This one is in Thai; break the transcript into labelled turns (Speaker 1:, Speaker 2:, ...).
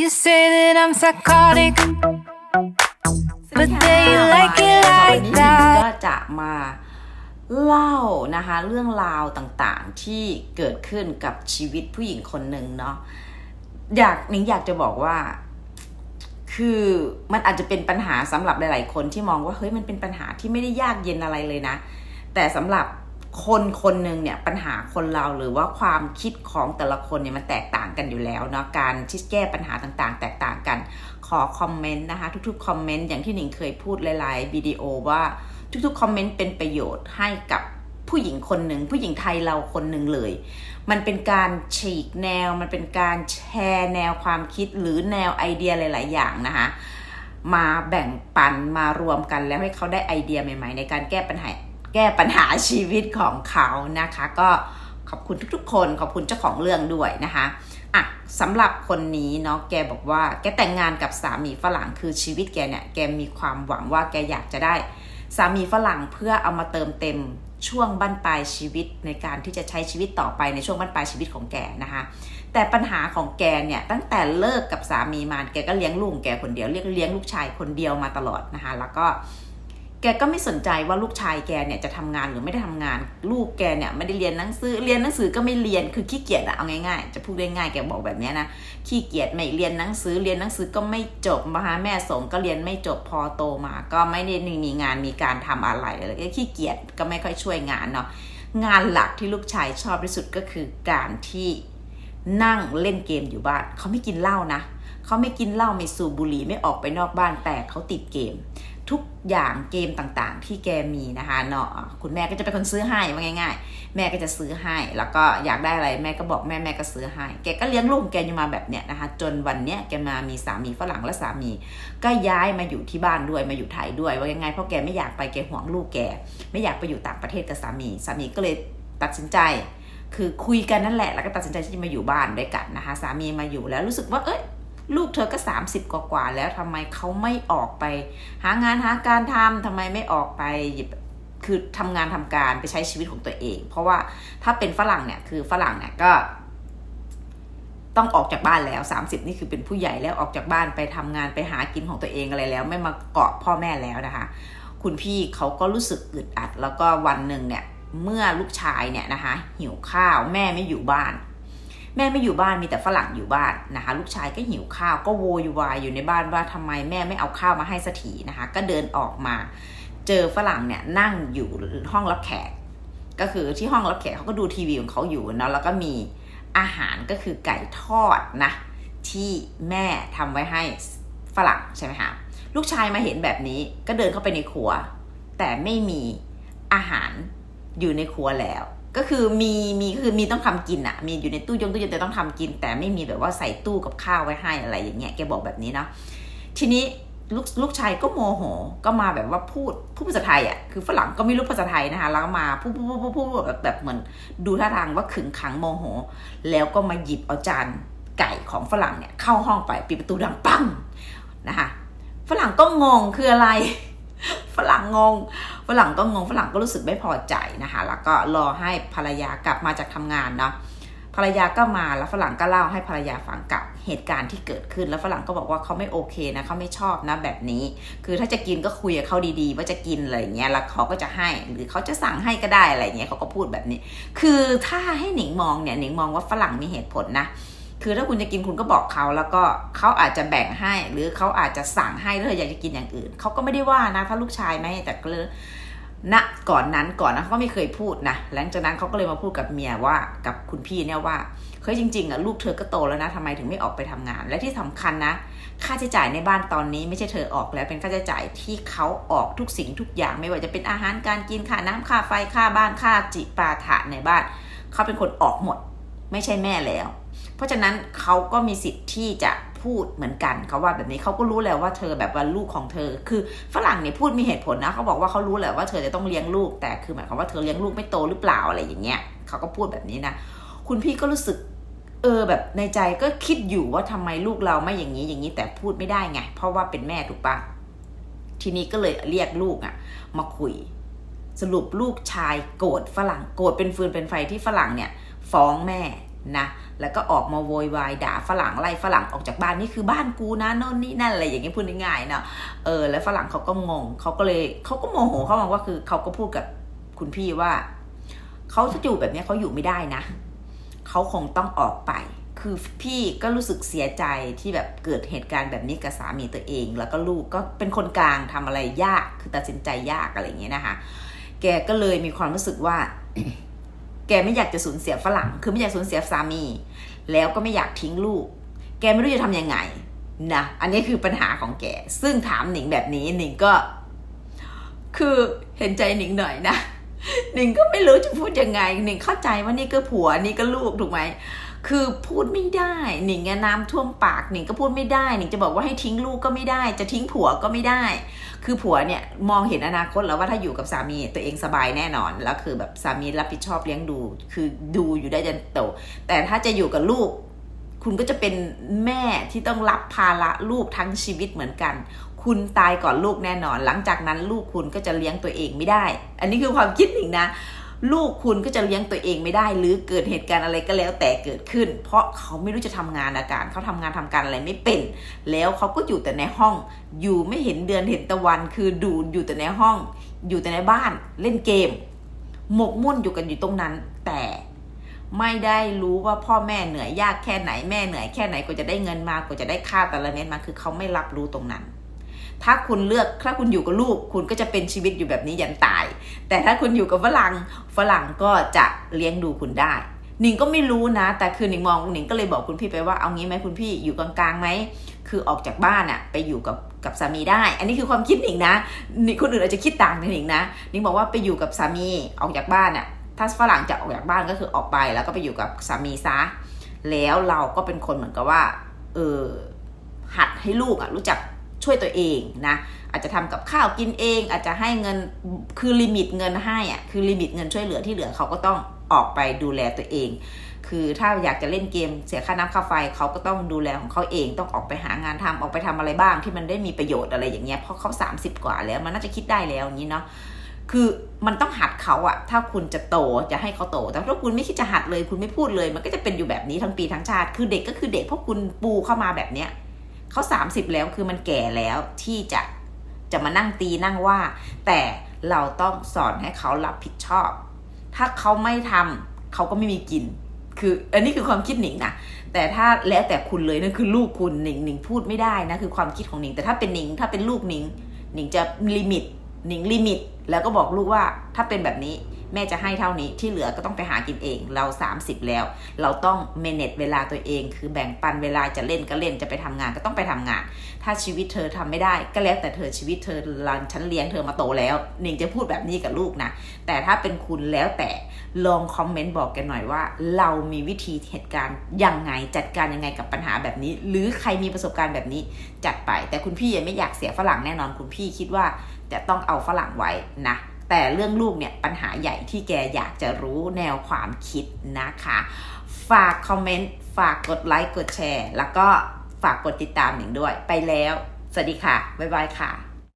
Speaker 1: You say that I'm psychotic,
Speaker 2: สวัส
Speaker 1: but
Speaker 2: ดีค่ะ
Speaker 1: they like it
Speaker 2: วัน
Speaker 1: like
Speaker 2: นี้
Speaker 1: that.
Speaker 2: ก็จะมาเล่านะคะเรื่องราวต่างๆที่เกิดขึ้นกับชีวิตผู้หญิงคนหนึ่งเนาะอยากนิ้งอยากจะบอกว่า คือมันอาจจะเป็นปัญหาสำหรับหลาย ๆ คนที่มองว่าเฮ้ยมันเป็นปัญหาที่ไม่ได้ยากเย็นอะไรเลยนะ แต่สำหรับ คนคนหนึ่งเนี่ยปัญหาคนเราหรือว่าความคิดของแต่ละคนเนี่ยมันแตกต่างกันอยู่แล้วเนาะการที่แก้ปัญหาต่างๆ แตกต่างกัน ขอคอมเมนต์นะคะ ทุกๆคอมเมนต์อย่างที่หนิงเคยพูดหลายๆวิดีโอว่าทุกๆคอมเมนต์เป็นประโยชน์ให้กับผู้หญิงคนหนึ่งผู้หญิงไทยเราคนหนึ่งเลย มันเป็นการฉีกแนว มันเป็นการแชร์แนวความคิดหรือแนวไอเดียหลาย ๆ อย่างนะคะมาแบ่งปันมารวมกันแล้วให้เขาได้ไอเดียใหม่ ๆ ในการแก้ปัญหา แก้ปัญหาชีวิตของเขานะคะ ก็ขอบคุณทุกๆ คนขอบคุณเจ้าของเรื่องด้วยนะคะอะสำหรับคนนี้เนาะแกบอกว่าแกแต่งงานกับสามีฝรั่งคือชีวิตแกเนี่ยแกมีความหวังว่าแกอยากจะได้ สามีฝรั่งเพื่อเอามาเติมเต็มช่วงบั้นปลายชีวิตในการที่จะใช้ชีวิตต่อไปในช่วงบั้นปลายชีวิตของแกนะคะแต่ปัญหาของแกเนี่ยตั้งแต่เลิกกับสามีมาแกก็เลี้ยงลูกแกคนเดียวเรียกเลี้ยงลูกชายคนเดียวมาตลอดนะคะแล้วก็ แกก็ไม่สนใจว่าลูกชายแกเนี่ยจะทำงานหรือไม่ได้ทำงาน ลูกแกเนี่ยไม่ได้เรียนหนังสือ เรียนหนังสือก็ไม่เรียน คือขี้เกียจอะเอาง่ายๆ จะพูดง่ายๆ แกบอกแบบนี้นะ ขี้เกียจไม่เรียนหนังสือ เรียนหนังสือก็ไม่จบมาหาแม่ส่งก็เรียนไม่จบพอโตมา ก็ไม่ได้มีงานมีการทำอะไรเลยขี้เกียจก็ไม่ค่อยช่วยงานเนาะ งานหลักที่ลูกชายชอบที่สุดก็คือการที่นั่งเล่นเกมอยู่บ้าน เขาไม่กินเหล้านะ เขาไม่กินเหล้าไม่สูบบุหรี่ไม่ออกไปนอกบ้านแต่เขาติดเกม ทุกอย่างเกมต่างๆ ที่แกมีนะคะเนาะคุณแม่ก็จะเป็นคนซื้อให้ว่าง่าย ๆ แม่ก็จะซื้อให้ แล้วก็อยากได้อะไรแม่ก็บอกแม่แม่ก็ซื้อให้ แกก็เลี้ยงลูกแกอยู่มาแบบเนี้ยนะคะ จนวันเนี้ยแกมามีสามีฝรั่งและสามี ก็ย้ายมาอยู่ที่บ้านด้วยมาอยู่ไทยด้วยว่าง่ายๆเพราะแกไม่อยากไปแกห่วงลูกแก ไม่อยากไปอยู่ต่างประเทศกับสามีสามีก็เลยตัดสินใจ คือคุยกันนั่นแหละแล้วก็ตัดสินใจที่จะมาอยู่บ้านด้วยกันนะคะ สามีมาอยู่แล้วรู้สึกว่าเอ้ย ลูกเธอก็ 30 กว่าๆแล้วทำไมเขาไม่ออกไป หางานหาการทำทำไมไม่ออกไปหยิบคือทำงานทำการไปใช้ชีวิตของตัวเอง เพราะว่าถ้าเป็นฝรั่งเนี่ยคือฝรั่งเนี่ยก็ ต้องออกจากบ้านแล้ว 30 นี่คือเป็นผู้ใหญ่แล้วออกจากบ้านไปทำงานไปหากินของตัวเองอะไรแล้ว ไม่มาเกาะพ่อแม่แล้วนะคะ คุณพี่เขาก็รู้สึกอึดอัด แล้วก็วันหนึ่งเนี่ย เมื่อลูกชายเนี่ยนะคะหิวข้าวแม่ไม่อยู่บ้าน แม่ไม่อยู่บ้านมีแต่ฝรั่งอยู่บ้านนะคะ ลูกชายก็หิวข้าวก็โวยวายอยู่ในบ้านว่าทำไมแม่ไม่เอาข้าวมาให้สักทีนะคะ ก็เดินออกมา เจอฝรั่งเนี่ยนั่งอยู่ห้องรับแขก ก็คือที่ห้องรับแขกเขาก็ดูทีวีของเขาอยู่เนาะแล้วก็มีอาหารก็คือไก่ทอดนะ ที่แม่ทำไว้ให้ฝรั่งใช่ไหมคะลูกชายมาเห็นแบบนี้ก็เดินเข้าไปในครัว แต่ไม่มีอาหารอยู่ในครัวแล้ว ก็คือมีมีคือมีต้องทำกินอะมีอยู่ในตู้ยงตู้เย็นแต่ต้องทำกิน แต่ไม่มีแบบว่าใส่ตู้กับข้าวไว้ให้อะไรอย่างเงี้ยแกบอกแบบนี้เนาะทีนี้ลูกลูกชายก็โมโหก็มาแบบว่าพูดพูดภาษาไทยอะคือฝรั่งก็ไม่รู้ภาษาไทยนะคะแล้วมาพูดพูดพูดพูดพูดแบบแบบเหมือนดูท่าทางว่าขึงขังโมโห แล้วก็มาหยิบเอาจานไก่ของฝรั่งเนี่ยเข้าห้องไปปิดประตูดังปังนะคะฝรั่งก็งงคืออะไร ฝรั่งงง ฝรั่งก็งง ฝรั่งก็รู้สึกไม่พอใจนะคะ แล้วก็รอให้ภรรยากลับมาจากทำงานเนาะ ภรรยาก็มาแล้วฝรั่งก็เล่าให้ภรรยาฟังกับเหตุการณ์ที่เกิดขึ้น แล้วฝรั่งก็บอกว่าเขาไม่โอเคนะเขาไม่ชอบนะแบบนี้ คือถ้าจะกินก็คุยกับเขาดีๆ ว่าจะกินอะไรอย่างเงี้ย แล้วเขาก็จะให้ หรือเขาจะสั่งให้ก็ได้อะไรอย่างเงี้ยเขาก็พูดแบบนี้ คือถ้าให้หนิงมองเนี่ย หนิงมองว่าฝรั่งมีเหตุผลนะ คือถ้าคุณจะกินคุณก็บอกเขาแล้วก็เขาอาจจะแบ่งให้ หรือเขาอาจจะสั่งให้ถ้าเธออยากจะกินอย่างอื่นเขาก็ไม่ได้ว่านะ ถ้าลูกชายไม่ให้แต่ก็เลยณก่อนนั้นก่อนนะเขาก็ไม่เคยพูดนะหลังจากนั้นเขาก็เลยมาพูดกับเมียว่ากับคุณพี่เนี่ยว่าเฮ้ยจริงๆอะลูกเธอก็โตแล้วนะทำไมถึงไม่ออกไปทำงาน และที่สำคัญนะ ค่าใช้จ่ายในบ้านตอนนี้ไม่ใช่เธอออกแล้วเป็นค่าใช้จ่ายที่เขาออกทุกสิ่งทุกอย่างไม่ว่าจะเป็นอาหารการกินค่าน้ำค่าไฟค่าบ้านค่าจิปาถะในบ้านเขาเป็นคนออกหมด ไม่ใช่แม่แล้ว ราะฉะนั้นเขาก็มีสิทธิ์ที่จะพูดเหมือนกันเขาว่าแบบนี้เขาก็รู้แล้วว่าเธอแบบว่าลูกของเธอ คือฝรั่งเนี่ยพูดมีเหตุผลนะเขาบอกว่าเขารู้แหละว่าเธอจะต้องเลี้ยงลูก แต่คือหมายความว่าเธอเลี้ยงลูกไม่โตหรือเปล่าอะไรอย่างเงี้ยเขาก็พูดแบบนี้นะคุณพี่ก็รู้สึกเออแบบในใจก็คิดอยู่ว่าทำไมลูกเราไม่อย่างนี้อย่างนี้แต่พูดไม่ได้ไง เพราะว่าเป็นแม่ถูกปะทีนี้ก็เลยเรียกลูกอะมาคุย สรุปลูกชายโกรธฝรั่งโกรธเป็นฟืนเป็นไฟที่ฝรั่งเนี่ย ฟ้องแม่ นะแล้วก็ออกมาโวยวายด่าฝรั่งไล่ฝรั่งออกจากบ้านนี่คือบ้านกูนะโน่นนี่นั่นอะไรอย่างเงี้ยพูดง่ายๆเนาะเออแล้วฝรั่งเขาก็งงเขาก็เลยเขาก็โมโหเขาบอกว่าคือเขาก็พูดกับคุณพี่ว่าเขาจะอยู่แบบนี้เขาอยู่ไม่ได้นะเขาคงต้องออกไป คือพี่ก็รู้สึกเสียใจที่แบบเกิดเหตุการณ์แบบนี้กับสามีตัวเอง แล้วก็ลูกก็เป็นคนกลางทำอะไรยากคือตัดสินใจยากอะไรอย่างเงี้ยนะคะแกก็เลยมีความรู้สึกว่า แกไม่อยากจะสูญเสียฝรั่ง คือไม่อยากสูญเสียสามี แล้วก็ไม่อยากทิ้งลูก แกไม่รู้จะทำยังไงนะ อันนี้คือปัญหาของแก ซึ่งถามหนิงแบบนี้หนิงก็ คือเห็นใจหนิงหน่อยนะหนิงก็ไม่รู้จะพูดยังไงหนิงเข้าใจว่านี่ก็ผัวนี่ก็ลูกถูกไหม คือพูดไม่ได้หนิงอะน้ำท่วมปากหนิงก็พูดไม่ได้หนิงจะบอกว่าให้ทิ้งลูกก็ไม่ได้ จะทิ้งผัวก็ไม่ได้ คือผัวเนี่ยมองเห็นอนาคตแล้วว่าถ้าอยู่กับสามีตัวเองสบายแน่นอน แล้วคือแบบสามีรับผิดชอบเลี้ยงดู คือดูอยู่ได้จนโตแต่ถ้าจะอยู่กับลูก คุณก็จะเป็นแม่ที่ต้องรับภาระลูกทั้งชีวิตเหมือนกัน คุณตายก่อนลูกแน่นอน หลังจากนั้นลูกคุณก็จะเลี้ยงตัวเองไม่ได้ อันนี้คือความคิดหนิงนะ ลูกคุณก็จะเลี้ยงตัวเองไม่ได้ หรือเกิดเหตุการณ์อะไรก็แล้วแต่เกิดขึ้น เพราะเขาไม่รู้จะทำงานอาการเขาทำงานทำการอะไรไม่เป็น แล้วเขาก็อยู่แต่ในห้อง อยู่ไม่เห็นเดือนเห็นตะวัน คือดูอยู่แต่ในห้อง อยู่แต่ในบ้านเล่นเกม หมกมุ่นอยู่กันอยู่ตรงนั้น แต่ไม่ได้รู้ว่าพ่อแม่เหนื่อยยากแค่ไหนแม่เหนื่อยแค่ไหนกว่าจะได้เงินมากว่าจะได้ค่าแต่ละเม็ดมาคือเขาไม่รับรู้ตรงนั้น ถ้าคุณเลือกถ้าคุณอยู่กับลูก คุณก็จะเป็นชีวิตอยู่แบบนี้ยันตาย แต่ถ้าคุณอยู่กับฝรั่งฝรั่งก็จะเลี้ยงดูคุณได้หนิงก็ไม่รู้นะ แต่คือหนิงมองหนิงก็เลยบอกคุณพี่ไปว่าเอางี้ไหมคุณพี่อยู่กลางๆไหมคือออกจากบ้านอะไปอยู่กับกับสามีได้ อันนี้คือความคิดหนิงนะนคนอื่นอาจจะคิดต่างจากหนิงนะหนิงบอกว่าไปอยู่กับสามีออกจากบ้านอะถ้าฝรั่งจะออกจากบ้านก็คือออกไปแล้วก็ไปอยู่กับสามีซะแล้วเราก็เป็นคนเหมือนกับว่าเออหัดให้ลูกอะรู้จัก ช่วยตัวเองนะอาจจะทำกับข้าวกินเอง อาจจะให้เงินคือลิมิตเงินให้อะคือลิมิตเงินช่วยเหลือที่เหลือเขาก็ต้องออกไปดูแลตัวเอง คือถ้าอยากจะเล่นเกมเสียค่าน้ำค่าไฟเขาก็ต้องดูแลของเขาเองต้องออกไปหางานทำออกไปทำอะไรบ้างที่มันได้มีประโยชน์อะไรอย่างเงี้ยเพราะเขา 30 กว่าแล้วมันน่าจะคิดได้แล้วอย่างนี้เนาะคือมันต้องหัดเขาอะถ้าคุณจะโตจะให้เขาโต แต่ถ้าคุณไม่คิดจะหัดเลย คุณไม่พูดเลย มันก็จะเป็นอยู่แบบนี้ทั้งปีทั้งชาติ คือเด็กก็คือเด็กเพราะคุณปูเข้ามาแบบเนี้ย เขา 30 แล้วคือมันแก่แล้วที่จะจะมานั่งตีนั่งว่า แต่เราต้องสอนให้เขารับผิดชอบ ถ้าเขาไม่ทำเขาก็ไม่มีกิน คืออันนี้คือความคิดหนิงนะแต่ถ้าแล้วแต่คุณเลยนั่นคือลูกคุณหนิงหนิงพูดไม่ได้นะคือความคิดของหนิง แต่ถ้าเป็นหนิงถ้าเป็นลูกหนิงหนิงจะลิมิตหนิงลิมิต แล้วก็บอกลูกว่าถ้าเป็นแบบนี้แม่จะให้เท่านี้ที่เหลือก็ต้องไปหากินเอง เรา 30 แล้ว เราต้องเมเนจเวลาตัวเอง คือแบ่งปันเวลาจะเล่นก็เล่นจะไปทำงานก็ต้องไปทำงาน ถ้าชีวิตเธอทำไม่ได้ก็แล้วแต่เธอชีวิตเธอรันฉันเลี้ยงเธอมาโตแล้วหนิงจะพูดแบบนี้กับลูกนะ แต่ถ้าเป็นคุณแล้วแต่ลองคอมเมนต์บอกกันหน่อยว่า เรามีวิธีเหตุการณ์ยังไงจัดการยังไงกับปัญหาแบบนี้ หรือใครมีประสบการณ์แบบนี้จัดไป แต่คุณพี่ยังไม่อยากเสียฝรั่งแน่นอนคุณพี่คิดว่าจะต้องเอาฝรั่งไว้นะแต่เรื่องลูกเนี่ยปัญหาใหญ่ที่แกอยากจะรู้แนวความคิดนะคะ ฝากคอมเมนต์ ฝากกดไลค์กดแชร์ แล้วก็ฝากกดติดตามหนิงด้วยไปแล้ว สวัสดีค่ะ บ๊ายบายค่ะ